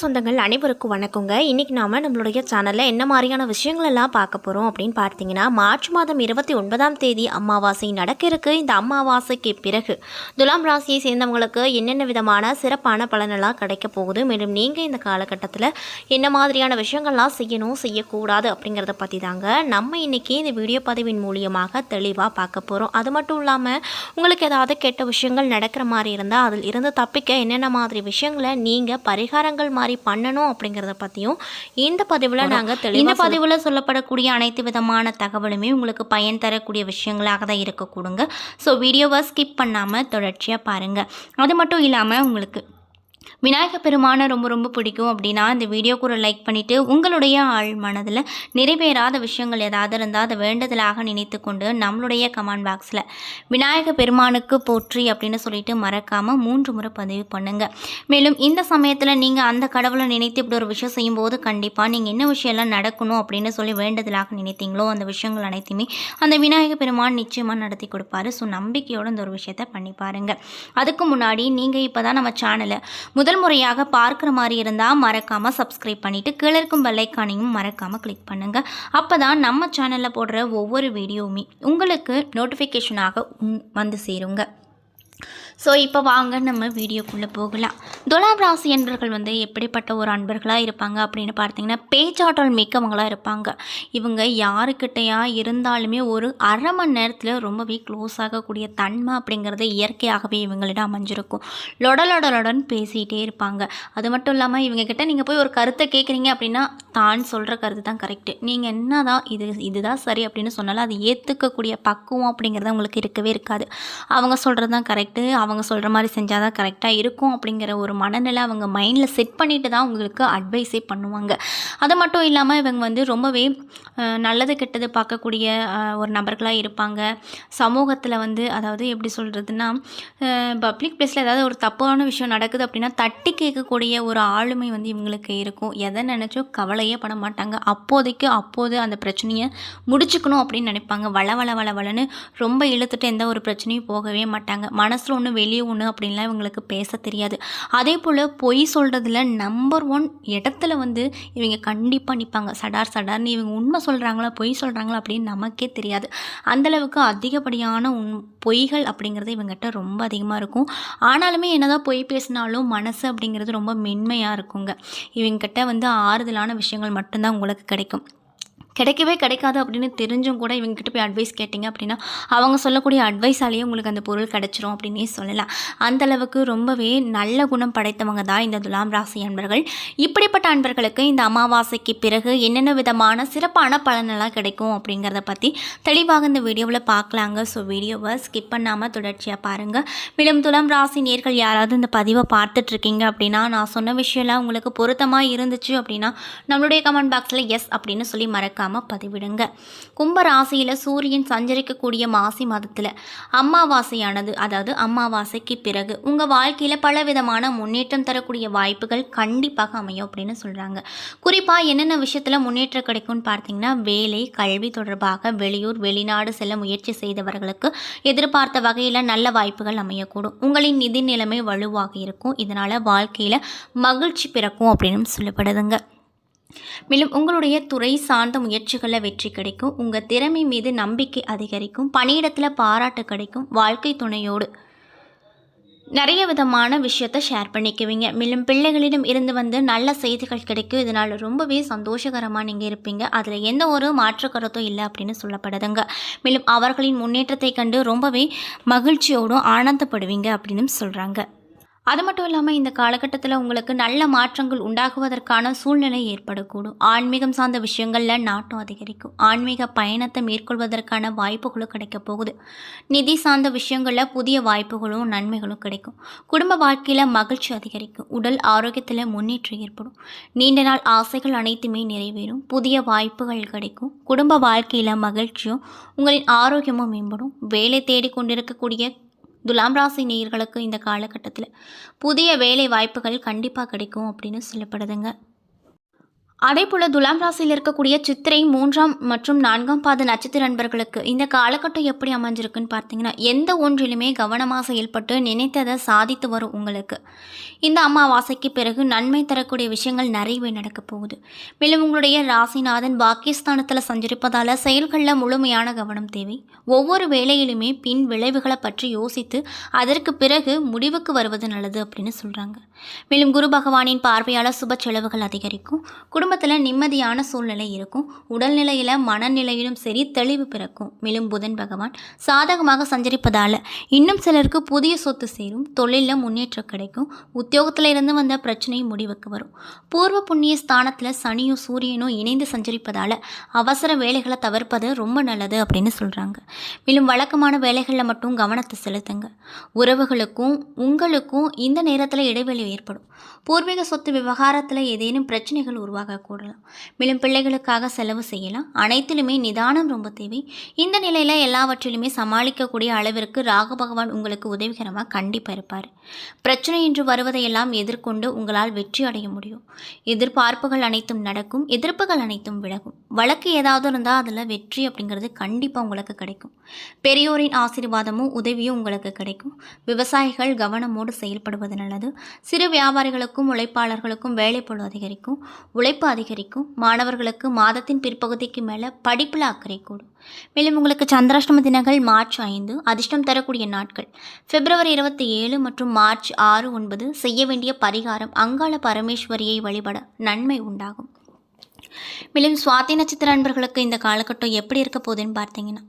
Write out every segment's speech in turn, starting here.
சொந்தங்கள் அனைவருக்கும் வணக்கங்க. இன்றைக்கி நாம் நம்மளுடைய சேனலில் என்ன மாதிரியான விஷயங்கள் எல்லாம் பார்க்க போகிறோம் அப்படின்னு பார்த்தீங்கன்னா மார்ச் மாதம் இருபத்தி ஒன்பதாம் தேதி அமாவாசை நடக்க இருக்கு. இந்த அமாவாசைக்கு பிறகு துலாம் ராசியை சேர்ந்தவங்களுக்கு என்னென்ன விதமான சிறப்பான பலனெல்லாம் கிடைக்க போகுது? மேலும் நீங்கள் இந்த காலகட்டத்தில் என்ன மாதிரியான விஷயங்கள்லாம் செய்யணும் செய்யக்கூடாது அப்படிங்கிறத பற்றி தாங்க நம்ம இன்றைக்கி இந்த வீடியோ பதிவின் மூலியமாக தெளிவாக பார்க்க போகிறோம் அது மட்டும் இல்லாமல் உங்களுக்கு ஏதாவது கெட்ட விஷயங்கள் நடக்கிற மாதிரி இருந்தால் அதில் இருந்து தப்பிக்க என்னென்ன மாதிரி விஷயங்களை நீங்கள் பரிகாரங்கள் மாதிரி பண்ணணும் அப்படிங்கிறத பற்றியும் இந்த பதிவில் நாங்கள் இந்த பதிவில் சொல்லப்படக்கூடிய அனைத்து விதமான தகவலுமே உங்களுக்கு பயன் தரக்கூடிய விஷயங்களாக தான் இருக்கக்கூடுங்க. ஸோ வீடியோவை ஸ்கிப் பண்ணாமல் தொடர்ச்சியாக பாருங்கள் அது மட்டும் இல்லாமல் உங்களுக்கு விநாயக பெருமானை ரொம்ப ரொம்ப பிடிக்கும் அப்படின்னா இந்த வீடியோக்கு ஒரு லைக் பண்ணிவிட்டு உங்களுடைய ஆள் மனதில் நிறைவேறாத விஷயங்கள் ஏதாவது இருந்தால் அதை வேண்டுதலாக நினைத்து கொண்டு நம்மளுடைய கமெண்ட் பாக்ஸில் விநாயக பெருமானுக்கு போற்றி அப்படின்னு சொல்லிட்டு மறக்காமல் மூன்று முறை பதிவு பண்ணுங்கள் மேலும் இந்த சமயத்தில் நீங்கள் அந்த கடவுளை நினைத்து இப்படி ஒரு விஷயம் செய்யும்போது கண்டிப்பாக நீங்கள் என்ன விஷயம்லாம் நடக்கணும் அப்படின்னு சொல்லி வேண்டுதலாக நினைத்தீங்களோ அந்த விஷயங்கள் அனைத்துமே அந்த விநாயக பெருமான் நிச்சயமாக நடத்தி கொடுப்பாரு. ஸோ நம்பிக்கையோடு இந்த ஒரு விஷயத்தை பண்ணி பாருங்கள் அதுக்கு முன்னாடி நீங்கள் இப்போ தான் நம்ம சேனலை முதல் முறையாக பார்க்குற மாதிரி இருந்தால் மறக்காமல் சப்ஸ்கிரைப் பண்ணிவிட்டு கீழே இருக்கும் பெல்லைக்கானையும் மறக்காமல் கிளிக் பண்ணுங்கள் அப்போ தான் நம்ம சேனலில் போடுற ஒவ்வொரு வீடியோவுமே உங்களுக்கு நோட்டிஃபிகேஷனாக வந்து சேருங்க. ஸோ இப்போ வாங்க நம்ம வீடியோக்குள்ளே போகலாம். துலாம் ராசி என்பர்கள் வந்து எப்படிப்பட்ட ஒரு அன்பர்களாக இருப்பாங்க அப்படின்னு பார்த்தீங்கன்னா பேச்சாற்றல் மிக்கவங்களாக இருப்பாங்க. இவங்க யாருக்கிட்டையா இருந்தாலுமே ஒரு அரை மணி நேரத்தில் ரொம்பவே க்ளோஸ் ஆகக்கூடிய தன்மை அப்படிங்கிறது இயற்கையாகவே இவங்களிடம் அமைஞ்சிருக்கும். லொடலொடலுடன் பேசிகிட்டே இருப்பாங்க. அது மட்டும் இல்லாமல் இவங்க கிட்ட நீங்கள் போய் ஒரு கருத்தை கேட்குறீங்க அப்படின்னா தான் சொல்கிற கருத்து தான் கரெக்டு நீங்கள் என்ன தான் இது இதுதான் சரி அப்படின்னு சொன்னாலும் அது ஏற்றுக்கக்கூடிய பக்குவம் அப்படிங்கிறது அவங்களுக்கு இருக்கவே இருக்காது. அவங்க சொல்கிறது தான் கரெக்டு அவங்க சொல்கிற மாதிரி செஞ்சால் தான் கரெக்டாக இருக்கும் அப்படிங்கிற ஒரு மனநிலை அவங்க மைண்டில் செட் பண்ணிட்டு தான் உங்களுக்கு அட்வைஸே பண்ணுவாங்க. அது மட்டும் இல்லாமல் இவங்க வந்து ரொம்பவே நல்லது கெட்டது பார்க்கக்கூடிய ஒரு நபர்களாக இருப்பாங்க. சமூகத்தில் வந்து அதாவது எப்படி சொல்கிறதுனா பப்ளிக் பிளேஸில் ஏதாவது ஒரு தப்பான விஷயம் நடக்குது அப்படின்னா தட்டி கேட்கக்கூடிய ஒரு ஆளுமை வந்து இவங்களுக்கு இருக்கும். எதை நினச்சோ கவலையே பட மாட்டாங்க. அப்போதைக்கு அப்போது அந்த பிரச்சனையை முடிச்சுக்கணும் அப்படின்னு நினைப்பாங்க. வள வள வள வளன்னு ரொம்ப இழுத்துட்டு எந்த ஒரு பிரச்சனையும் போகவே மாட்டாங்க. மனசில் ஒன்று வெளியே ஒன்று அப்படின்லாம் இவங்களுக்கு பேச தெரியாது. அதே போல் பொய் சொல்கிறதுல நம்பர் ஒன் இடத்துல வந்து இவங்க கண்டிப்பாக நிற்பாங்க சடார் சடார்னு இவங்க உண்மை சொல்கிறாங்களா பொய் சொல்கிறாங்களா அப்படின்னு நமக்கே தெரியாது. அந்தளவுக்கு அதிகப்படியான உண் பொய்கள் அப்படிங்கிறது இவங்ககிட்ட ரொம்ப அதிகமாக இருக்கும். ஆனாலுமே என்னதான் பொய் பேசினாலும் மனசு அப்படிங்கிறது ரொம்ப மென்மையாக இருக்குங்க. இவங்ககிட்ட வந்து ஆறுதலான விஷயங்கள் மட்டும்தான் உங்களுக்கு கிடைக்கும். கிடைக்கவே கிடைக்காது அப்படின்னு தெரிஞ்சும் கூட இவங்ககிட்ட போய் அட்வைஸ் கேட்டிங்க அப்படின்னா அவங்க சொல்லக்கூடிய அட்வைஸாலேயே உங்களுக்கு அந்த பொருள் கிடைச்சிரும் அப்படின்னே சொல்லலாம். அந்த அளவுக்கு ரொம்பவே நல்ல குணம் படைத்தவங்க தான் இந்த துலாம் ராசி அன்பர்கள். இப்படிப்பட்ட அன்பர்களுக்கு இந்த அமாவாசைக்கு பிறகு என்னென்ன விதமான சிறப்பான பலனெல்லாம் கிடைக்கும் அப்படிங்கிறத பற்றி தெளிவாக இந்த வீடியோவில் பார்க்கலாங்க. ஸோ வீடியோவை ஸ்கிப் பண்ணாமல் தொடர்ச்சியாக பாருங்கள் மேலும் துலாம் ராசி நேர்கள் யாராவது இந்த பதிவை பார்த்துட்ருக்கீங்க அப்படின்னா நான் சொன்ன விஷயம்லாம் உங்களுக்கு பொருத்தமாக இருந்துச்சு அப்படின்னா நம்மளுடைய கமெண்ட் பாக்ஸில் எஸ் அப்படின்னு சொல்லி மறக்காமல் பதிவிடுங்க. கும்பராசியில் சூரியன் சஞ்சரிக்கக்கூடிய மாசி மாதத்தில் அமாவாசையானது அதாவது அமாவாசைக்கு பிறகு உங்கள் வாழ்க்கையில் பலவிதமான முன்னேற்றம் தரக்கூடிய வாய்ப்புகள் கண்டிப்பாக அமையும் அப்படின்னு சொல்கிறாங்க குறிப்பாக என்னென்ன விஷயத்தில் முன்னேற்றம் கிடைக்கும்னு பார்த்தீங்கன்னா வேலை கல்வி தொடர்பாக வெளியூர் வெளிநாடு செல்ல முயற்சி செய்தவர்களுக்கு எதிர்பார்த்த வகையில் நல்ல வாய்ப்புகள் அமையக்கூடும். உங்களின் நிதி நிலைமை வலுவாக இருக்கும். இதனால் வாழ்க்கையில் மகிழ்ச்சி பிறக்கும் அப்படின்னு சொல்லப்படுதுங்க. மேலும் உங்களுடைய துறை சார்ந்த முயற்சிகளில் வெற்றி கிடைக்கும். உங்கள் திறமை மீது நம்பிக்கை அதிகரிக்கும். பணியிடத்தில் பாராட்டு கிடைக்கும். வாழ்க்கை துணையோடு நிறைய விதமான விஷயத்த ஷேர் பண்ணிக்குவீங்க. மேலும் பிள்ளைகளிடம் இருந்து வந்து நல்ல செய்திகள் கிடைக்கும். இதனால் ரொம்பவே சந்தோஷகரமாக நீங்கள் இருப்பீங்க. அதில் எந்த ஒரு மாற்று கருத்தும் இல்லை அப்படின்னு சொல்லப்படுதுங்க. மேலும் அவர்களின் முன்னேற்றத்தை கண்டு ரொம்பவே மகிழ்ச்சியோடும் ஆனந்தப்படுவீங்க அப்படின்னு சொல்கிறாங்க அது மட்டும் இல்லாமல் இந்த காலகட்டத்தில் உங்களுக்கு நல்ல மாற்றங்கள் உண்டாகுவதற்கான சூழ்நிலை ஏற்படக்கூடும். ஆன்மீகம் சார்ந்த விஷயங்களில் நாட்டம் அதிகரிக்கும். ஆன்மீக பயணத்தை மேற்கொள்வதற்கான வாய்ப்புகளும் கிடைக்க போகுது. நிதி சார்ந்த விஷயங்களில் புதிய வாய்ப்புகளும் நன்மைகளும் கிடைக்கும். குடும்ப வாழ்க்கையில் மகிழ்ச்சி அதிகரிக்கும். உடல் ஆரோக்கியத்தில் முன்னேற்றம் ஏற்படும். நீண்ட நாள் ஆசைகள் அனைத்துமே நிறைவேறும். புதிய வாய்ப்புகள் கிடைக்கும். குடும்ப வாழ்க்கையில் மகிழ்ச்சியும் உங்களின் ஆரோக்கியமும் மேம்படும். வேலை தேடி கொண்டிருக்கக்கூடிய துலாம் ராசி நேயர்களுக்கு இந்த காலகட்டத்தில் புதிய வேலை வாய்ப்புகள் கண்டிப்பாக கிடைக்கும் அப்படின்னு சொல்லப்படுதுங்க. அதேபோல் துலாம் ராசியில் இருக்கக்கூடிய சித்திரை மூன்றாம் மற்றும் நான்காம் பாத நட்சத்திர நண்பர்களுக்கு இந்த காலகட்டம் எப்படி அமைஞ்சிருக்குன்னு பார்த்தீங்கன்னா எந்த ஒன்றிலுமே கவனமாக செயல்பட்டு நினைத்ததை சாதித்து வரும் உங்களுக்கு. இந்த அமாவாசைக்கு பிறகு நன்மை தரக்கூடிய விஷயங்கள் நிறையவே நடக்க போகுது. மேலும் உங்களுடைய ராசிநாதன் பாக்கியஸ்தானத்தில் சஞ்சரிப்பதால் செயல்களில் முழுமையான கவனம் தேவை. ஒவ்வொரு வேலையிலுமே பின் விளைவுகளை பற்றி யோசித்து அதற்கு பிறகு முடிவுக்கு வருவது நல்லது அப்படின்னு சொல்கிறாங்க மேலும் குரு பகவானின் பார்வையால் சுப செலவுகள் அதிகரிக்கும். குடும்பத்தில் நிம்மதியான சூழ்நிலை இருக்கும். உடல்நிலையில் மனநிலையிலும் சரி தெளிவு பிறக்கும். மேலும் புதன் பகவான் சாதகமாக சஞ்சரிப்பதால் இன்னும் சிலருக்கு புதிய சொத்து சேரும். தொழிலில் முன்னேற்றம் கிடைக்கும். உத்தியோகத்தில் இருந்து வந்த பிரச்சனை முடிவுக்கு வரும். பூர்வ புண்ணிய ஸ்தானத்தில் சனியும் சூரியனும் இணைந்து சஞ்சரிப்பதால் அவசர வேலைகளை தவிர்ப்பது ரொம்ப நல்லது அப்படின்னு சொல்கிறாங்க மேலும் வழக்கமான வேலைகளில் மட்டும் கவனத்தை செலுத்துங்க. உறவுகளுக்கும் உங்களுக்கும் இந்த நேரத்தில் இடைவெளி ஏற்படும். பூர்வீக சொத்து விவகாரத்தில் ஏதேனும் பிரச்சனைகள் கூடலாம் மேலும் பிள்ளைகளுக்காக செலவு செய்யலாம். அனைத்திலுமே நிதானம் ரொம்ப தேவை. இந்த நிலையில் எல்லாவற்றிலுமே சமாளிக்கக்கூடிய அளவிற்கு ராக பகவான் உங்களுக்கு உதவிகரமாக கண்டிப்பாக இருப்பார். பிரச்சனை என்று வருவதையெல்லாம் எதிர்கொண்டு உங்களால் வெற்றி அடைய முடியும். எதிர்பார்ப்புகள் அனைத்தும் நடக்கும். எதிர்ப்புகள் அனைத்தும் விலகும். வழக்கு ஏதாவது இருந்தால் அதில் வெற்றி அப்படிங்கிறது கண்டிப்பாக உங்களுக்கு கிடைக்கும். பெரியோரின் ஆசீர்வாதமும் உதவியும் உங்களுக்கு கிடைக்கும். விவசாயிகள் கவனமோடு செயல்படுவது நல்லது. சிறு வியாபாரிகளுக்கும் உழைப்பாளர்களுக்கும் வேலைப்பொழு அதிகரிக்கும். உழைப்பு அதிகரிக்கும். மாணவர்களுக்கு மாதத்தின் பிற்பகுதிக்கு மேலே படிப்பில் அக்கறை கூடும். மேலும் உங்களுக்கு சந்திராஷ்டம தினங்கள் மார்ச் ஐந்து அதிர்ஷ்டம் தரக்கூடிய நாட்கள். பிப்ரவரி இருபத்தி ஏழு மற்றும் மார்ச் ஆறு ஒன்பது செய்ய வேண்டிய பரிகாரம் அங்காள பரமேஸ்வரியை வழிபட நன்மை உண்டாகும். மேலும் சுவாதி நட்சத்திர அன்பர்களுக்கு இந்த காலகட்டம் எப்படி இருக்க போகுதுன்னு பார்த்தீங்கன்னா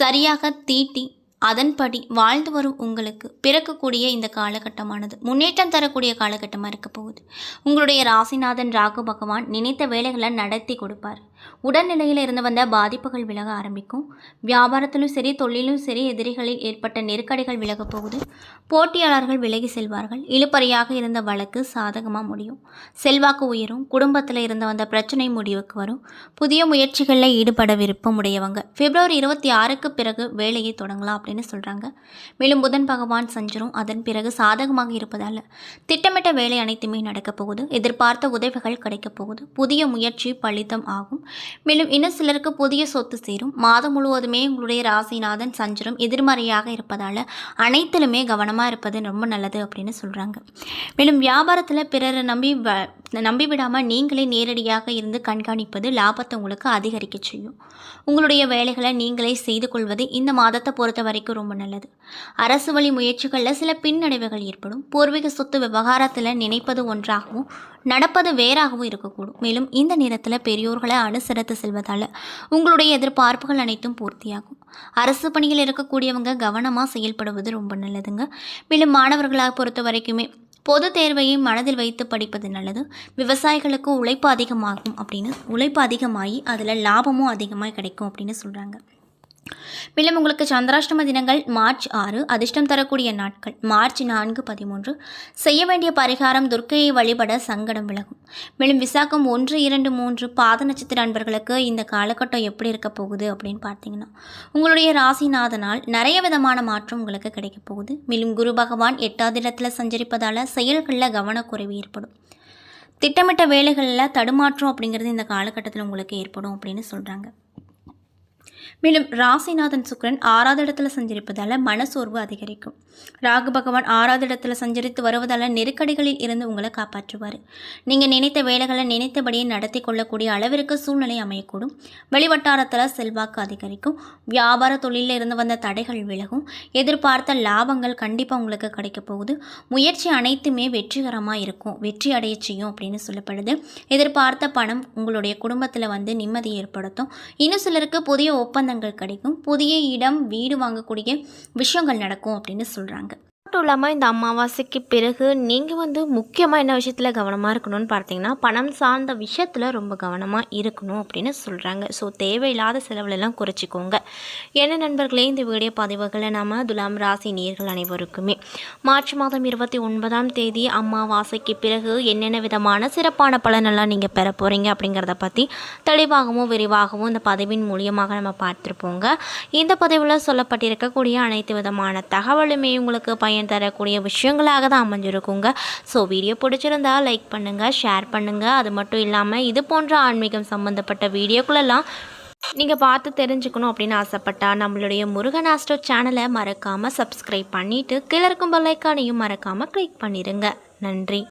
சரியாக தீட்டி அதன்படி வாழ்ந்து வரும் உங்களுக்கு பிறக்கக்கூடிய இந்த காலகட்டமானது முன்னேற்றம் தரக்கூடிய காலகட்டமாக இருக்க போகுது. உங்களுடைய ராசிநாதன் ராகு பகவான் நினைத்த வேலைகளை நடத்தி கொடுப்பார். உடல்நிலையில் இருந்து வந்த பாதிப்புகள் விலக ஆரம்பிக்கும். வியாபாரத்திலும் சரி தொழிலும் சரி எதிரிகளில் ஏற்பட்ட நெருக்கடிகள் விலகப் போகுது. போட்டியாளர்கள் விலகி செல்வார்கள். இழுப்பறையாக இருந்த வழக்கு சாதகமாக முடியும். செல்வாக்கு உயரும். குடும்பத்தில் இருந்து வந்த பிரச்சனை முடிவுக்கு வரும். புதிய முயற்சிகளில் ஈடுபட விருப்பம் உடையவங்க. பிப்ரவரி இருபத்தி ஆறுக்கு பிறகு வேலையை தொடங்கலாம் அப்படின்னு சொல்கிறாங்க மேலும் புதன் பகவான் சஞ்சரும் அதன் பிறகு சாதகமாக இருப்பதால் திட்டமிட்ட வேலை அனைத்துமே நடக்கப் போகுது. எதிர்பார்த்த உதவிகள் கிடைக்கப் போகுது. புதிய முயற்சி பலிதம் ஆகும். மேலும் இன்னும் சிலருக்கு புதிய சொத்து சேரும். மாதம் முழுவதுமே உங்களுடைய ராசிநாதன் சஞ்சரம் எதிர்மறையாக இருப்பதால் அனைத்திலுமே கவனமாக இருப்பது ரொம்ப நல்லது அப்படின்னு சொல்கிறாங்க மேலும் வியாபாரத்தில் பிறரை நம்பி வ நம்பி விடாமல் நீங்களே நேரடியாக இருந்து கண்காணிப்பது லாபத்தை உங்களுக்கு அதிகரிக்க செய்யும். உங்களுடைய வேலைகளை நீங்களே செய்து கொள்வது இந்த மாதத்தை பொறுத்த வரைக்கும் ரொம்ப நல்லது. அரசு வழி முயற்சிகளில் சில பின்னடைவுகள் ஏற்படும். பூர்வீக சொத்து விவகாரத்தில் நினைப்பது ஒன்றாகவும் நடப்பது வேறாகவும் இருக்கக்கூடும். மேலும் இந்த நேரத்தில் பெரியோர்களை அனுசரித்து செல்வதால் உங்களுடைய எதிர்பார்ப்புகள் அனைத்தும் பூர்த்தியாகும். அரசு பணியில் இருக்கக்கூடியவங்க கவனமாக செயல்படுவது ரொம்ப நல்லதுங்க. மேலும் மாணவர்களாக பொறுத்த வரைக்குமே பொது தேர்வையை மனதில் வைத்து படிப்பது நல்லது. விவசாயிகளுக்கு உழைப்பு அதிகமாகும் அப்படின்னு உழைப்பு அதிகமாகி அதில் லாபமும் அதிகமாக கிடைக்கும் அப்படின்னு சொல்கிறாங்க மேலும் உங்களுக்கு சந்திராஷ்டம தினங்கள் மார்ச் ஆறு அதிர்ஷ்டம் தரக்கூடிய நாட்கள். மார்ச் நான்கு பதிமூன்று. செய்ய வேண்டிய பரிகாரம் துர்க்கையை வழிபட சங்கடம் விலகும். மேலும் விசாகம் ஒன்று இரண்டு மூன்று பாத நட்சத்திர அன்பர்களுக்கு இந்த காலகட்டம் எப்படி இருக்க போகுது அப்படின்னு பார்த்தீங்கன்னா உங்களுடைய ராசிநாதனால் நிறைய விதமான மாற்றம் உங்களுக்கு கிடைக்க போகுது. மேலும் குரு பகவான் எட்டாவது இடத்துல சஞ்சரிப்பதால் செயல்களில் கவனக்குறைவு ஏற்படும். திட்டமிட்ட வேலைகளில் தடுமாற்றம் அப்படிங்கிறது இந்த காலகட்டத்தில் உங்களுக்கு ஏற்படும் அப்படின்னு சொல்கிறாங்க மேலும் ராசிநாதன் சுக்கிரன் ஆறாவது இடத்துல சஞ்சரிப்பதால் மனசோர்வு அதிகரிக்கும். ராகு பகவான் ஆறாவது இடத்துல சஞ்சரித்து வருவதால் நெருக்கடிகளில் இருந்து உங்களை காப்பாற்றுவார். நீங்கள் நினைத்த வேலைகளை நினைத்தபடியே நடத்தி கொள்ளக்கூடிய அளவிற்கு சூழ்நிலை அமையக்கூடும். வெளிவட்டாரத்தில் செல்வாக்கு அதிகரிக்கும். வியாபார தொழிலில் இருந்து வந்த தடைகள் விலகும். எதிர்பார்த்த லாபங்கள் கண்டிப்பாக உங்களுக்கு கிடைக்க போகுது. முயற்சி அனைத்துமே வெற்றிகரமாக இருக்கும். வெற்றி அடைய செய்யும் அப்படின்னு சொல்லப்படுது. எதிர்பார்த்த பணம் உங்களுடைய குடும்பத்தில் வந்து நிம்மதி ஏற்படுத்தும். இன்னும் சிலருக்கு புதிய ஒப்பந்தங்கள் கிடைக்கும். புதிய இடம் வீடு வாங்கக்கூடிய விஷயங்கள் நடக்கும் அப்படின்னு சொல்கிறாங்க மட்டும் இல்லாமல் இந்த அமாவாசைக்கு பிறகு நீங்கள் வந்து முக்கியமாக என்ன விஷயத்தில் கவனமாக இருக்கணும்னு பார்த்தீங்கன்னா பணம் சார்ந்த விஷயத்தில் ரொம்ப கவனமாக இருக்கணும் அப்படின்னு சொல்கிறாங்க ஸோ தேவையில்லாத செலவுலெல்லாம் குறைச்சிக்கோங்க. என்ன நண்பர்களே இந்த வீடியோ பதிவுகளை நம்ம துலாம் ராசி நேர்கள் அனைவருக்குமே மார்ச் மாதம் இருபத்தி ஒன்பதாம் தேதி அமாவாசைக்கு பிறகு என்னென்ன விதமான சிறப்பான பலனெல்லாம் நீங்கள் பெற போகிறீங்க அப்படிங்கிறத பற்றி தெளிவாகவும் விரிவாகவும் இந்த பதிவின் மூலியமாக நம்ம பார்த்துருப்போங்க. இந்த பதிவில் சொல்லப்பட்டிருக்கக்கூடிய அனைத்து விதமான தகவலுமே உங்களுக்கு பயன் பயன் தரக்கூடிய விஷயங்களாக தான் அமைஞ்சிருக்குங்க. ஸோ வீடியோ பிடிச்சிருந்தா லைக் பண்ணுங்கள் ஷேர் பண்ணுங்கள் அது மட்டும் இல்லாமல் இது போன்ற ஆன்மீகம் சம்மந்தப்பட்ட வீடியோக்களெல்லாம் நீங்கள் பார்த்து தெரிஞ்சுக்கணும் அப்படின்னு ஆசைப்பட்டா நம்மளுடைய முருகன் ஆஸ்ட்ரோ சேனலை மறக்காமல் சப்ஸ்கிரைப் பண்ணிவிட்டு கீழே இருக்கும் பெல்லைக்கானையும் மறக்காமல் கிளிக் பண்ணிடுங்க நன்றி.